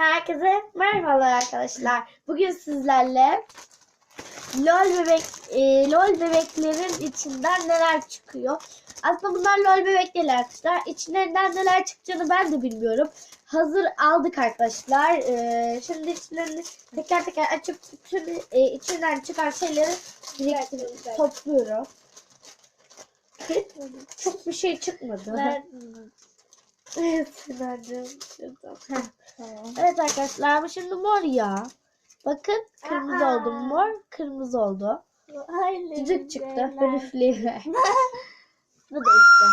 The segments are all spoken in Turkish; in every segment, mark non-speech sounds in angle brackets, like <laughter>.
Herkese merhabalar arkadaşlar. Bugün sizlerle LOL bebek e, LOL bebeklerin içinden neler çıkıyor? Aslında bunlar LOL bebek değil arkadaşlar. İçlerinden neler çıkacağını ben de bilmiyorum. Hazır aldık arkadaşlar. E, şimdi içlerini teker teker açıp bütün e, içinden çıkan şeyleri direkt topluyorum. Çok bir şey çıkmadı. Evet Sinan'cığım. şuradan. Heh. Evet arkadaşlar bu şimdi mor ya. Bakın kırmızı Aa. oldu mor kırmızı oldu. Hayır. Cücük çıktı. Hörüflü. <laughs> Bu da işte.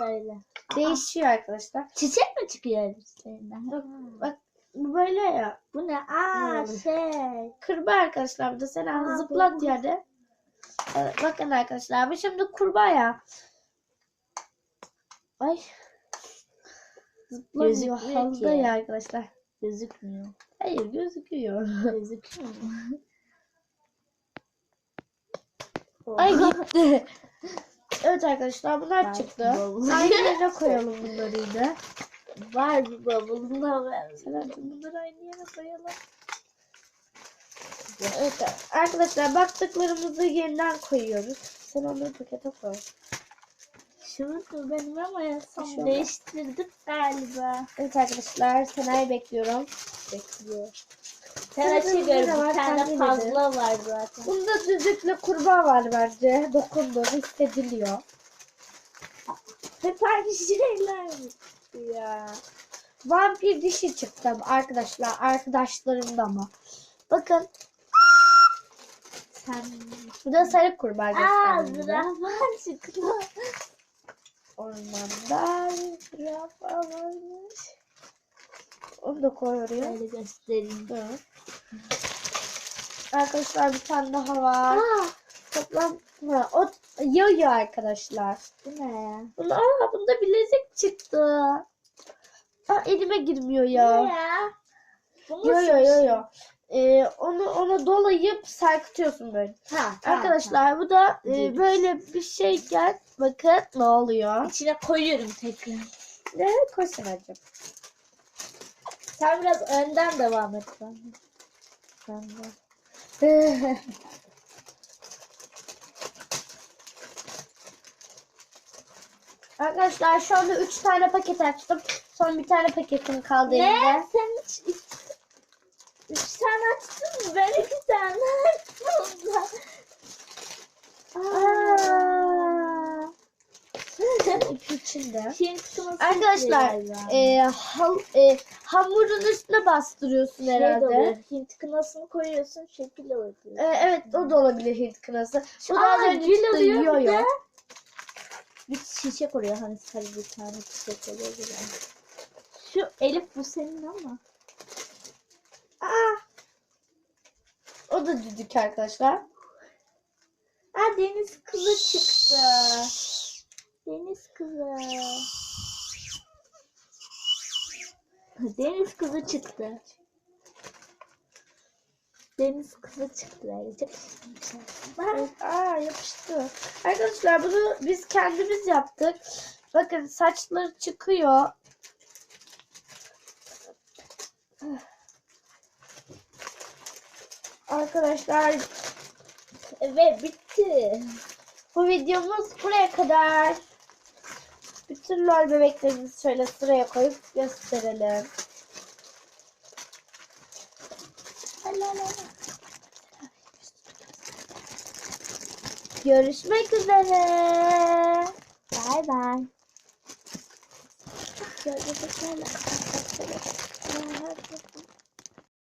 Böyle. Değişiyor arkadaşlar. Çiçek mi çıkıyor üstlerinden? Bak, bak bu böyle ya. Bu ne? Aa Hmm. şey. Kurbağa arkadaşlar bu da sen Aa, zıplat bu- yerde. Evet, bakın arkadaşlar bu şimdi kurbağa ya. Ay. Zıplamıyor Gözükmüyor halda ki. ya arkadaşlar. Gözükmüyor. Hayır gözüküyor. Gözüküyor mu? <laughs> Ay gitti. evet arkadaşlar bunlar Ay, çıktı. Aynı yere koyalım bunları yine. Var bir bavulunda var. Selahattin bunları aynı yere koyalım. Evet arkadaşlar baktıklarımızı yeniden koyuyoruz. Sen onları pakete koy. Şurada benim ama Şu son değiştirdim galiba. Evet arkadaşlar Sena'yı bekliyorum. Bekliyor. Sen Sen açıyorum. ne var, Bir tane fazla var zaten. Bunda düdüklü kurbağa var bence. Dokundu hissediliyor. Hep aynı şeyler? Ya. Vampir dişi çıktı arkadaşlar. Arkadaşlarımda ama. Bakın Sen... bu da sarı kurbağa Aa gösterdi. zürafa çıktı. Ormanda zürafa varmış. Onu da koy oraya. Böyle göstereyim. Dur. Arkadaşlar bir tane daha var. Aa Toplam ha, o yo arkadaşlar. bu ne? Bunda, aa, bunda bilezik çıktı. Aa, elime girmiyor ya. ne ya? Yo yo yo yo. Ee, onu ona dolayıp sarkıtıyorsun böyle. Ha, tamam, Arkadaşlar bu da e, böyle bir şeyken bakın ne oluyor. tamam. İçine koyuyorum tekrar. Ne koy Senacığım. Sen biraz önden devam et. Ben de. Ben <laughs> de. Arkadaşlar şu anda 3 tane paket açtım. Son bir tane paketim kaldı Ne? elimde. Sen hiç... Tane açtın mı? Ben iki tane açtım. Hint kıması Arkadaşlar e, hal- e, hamurun üstüne bastırıyorsun Şey de herhalde. Hint kınasını koyuyorsun şekil oluyor. E, evet o da olabilir Hint kınası. Bu da Aa, gül oluyor bir yo-yo. de. Bir çiçek oluyor hani sarı bir tane çiçek oluyor. bir. Şu Elif bu senin ama. Aa. O da düdük arkadaşlar. Aa deniz kızı çıktı. Deniz kızı. Deniz kızı çıktı. Deniz kızı çıktı. Evet, aa yapıştı. Arkadaşlar bunu biz kendimiz yaptık. Bakın saçları çıkıyor. Arkadaşlar Ve bitti. bu videomuz buraya kadar. Bütün lol bebeklerimizi şöyle sıraya koyup gösterelim. Görüşmek üzere. Bay bay. De şöyle.